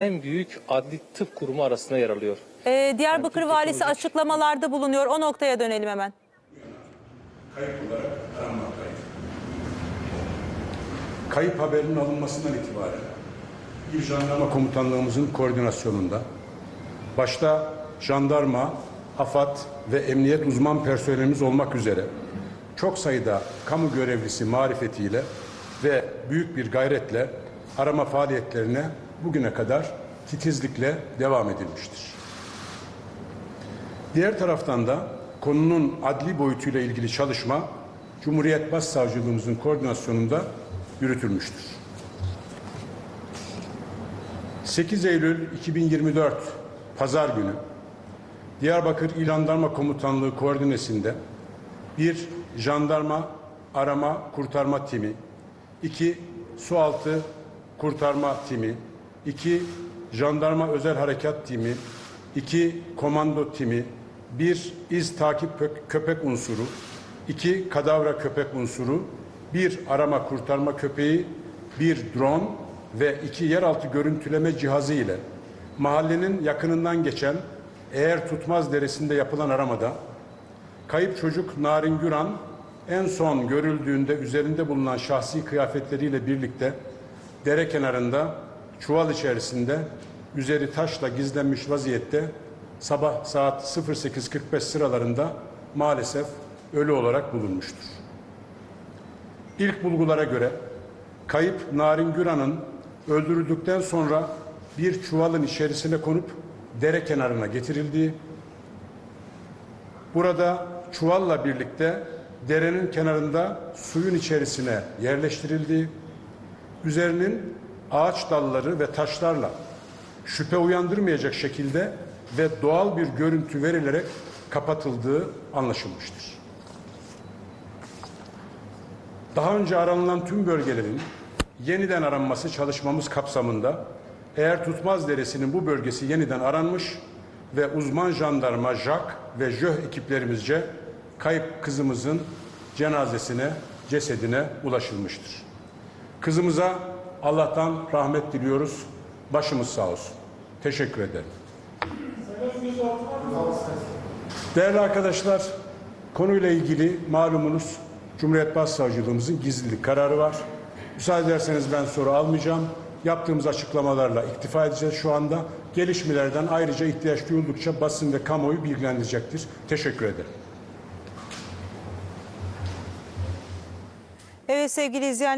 en büyük adli tıp kurumu arasında yer alıyor. Ee, Diyarbakır Yani valisi teknolojik- açıklamalarda bulunuyor. O noktaya dönelim hemen. kayıp olarak aranmaktaydı. Kayıp haberinin alınmasından itibaren İl Jandarma Komutanlığımızın koordinasyonunda başta jandarma, AFAD ve emniyet uzman personelimiz olmak üzere çok sayıda kamu görevlisi marifetiyle ve büyük bir gayretle arama faaliyetlerine bugüne kadar titizlikle devam edilmiştir. Diğer taraftan da konunun adli boyutuyla ilgili çalışma Cumhuriyet Başsavcılığımızın koordinasyonunda yürütülmüştür. 8 Eylül 2024 Pazar günü Diyarbakır İl Jandarma Komutanlığı koordinesinde bir jandarma arama kurtarma timi, iki sualtı kurtarma timi, iki jandarma özel harekat timi, iki komando timi, bir iz takip köpek unsuru, iki kadavra köpek unsuru, bir arama kurtarma köpeği, bir drone. Ve iki yeraltı görüntüleme cihazı ile. Mahallenin yakınından geçen eğer tutmaz deresinde yapılan aramada Kayıp çocuk Narin Güran en son görüldüğünde üzerinde bulunan şahsi kıyafetleriyle birlikte dere kenarında çuval içerisinde üzeri taşla gizlenmiş vaziyette sabah saat 08.45 sıralarında maalesef ölü olarak bulunmuştur. İlk bulgulara göre kayıp Narin Güran'ın öldürüldükten sonra bir çuvalın içerisine konup dere kenarına getirildiği, Burada çuvalla birlikte derenin kenarında suyun içerisine yerleştirildiği, üzerinin ağaç dalları ve taşlarla şüphe uyandırmayacak şekilde ve doğal bir görüntü verilerek kapatıldığı anlaşılmıştır. Daha önce aranılan tüm bölgelerin yeniden aranması çalışmamız kapsamında eğer tutmaz deresinin bu bölgesi yeniden aranmış ve uzman jandarma JAK ve JÖH ekiplerimizce kayıp kızımızın cenazesine, cesedine ulaşılmıştır. Kızımıza Allah'tan rahmet diliyoruz. Başımız sağ olsun. Teşekkür ederim. Değerli arkadaşlar, konuyla ilgili malumunuz Cumhuriyet Başsavcılığımızın gizlilik kararı var. Müsaade ederseniz ben soru almayacağım. Yaptığımız açıklamalarla iktifa edeceğiz şu anda. Gelişmelerden ayrıca ihtiyaç duyuldukça basın ve kamuoyu bilgilendirecektir. Teşekkür ederim. Evet sevgili izleyenler.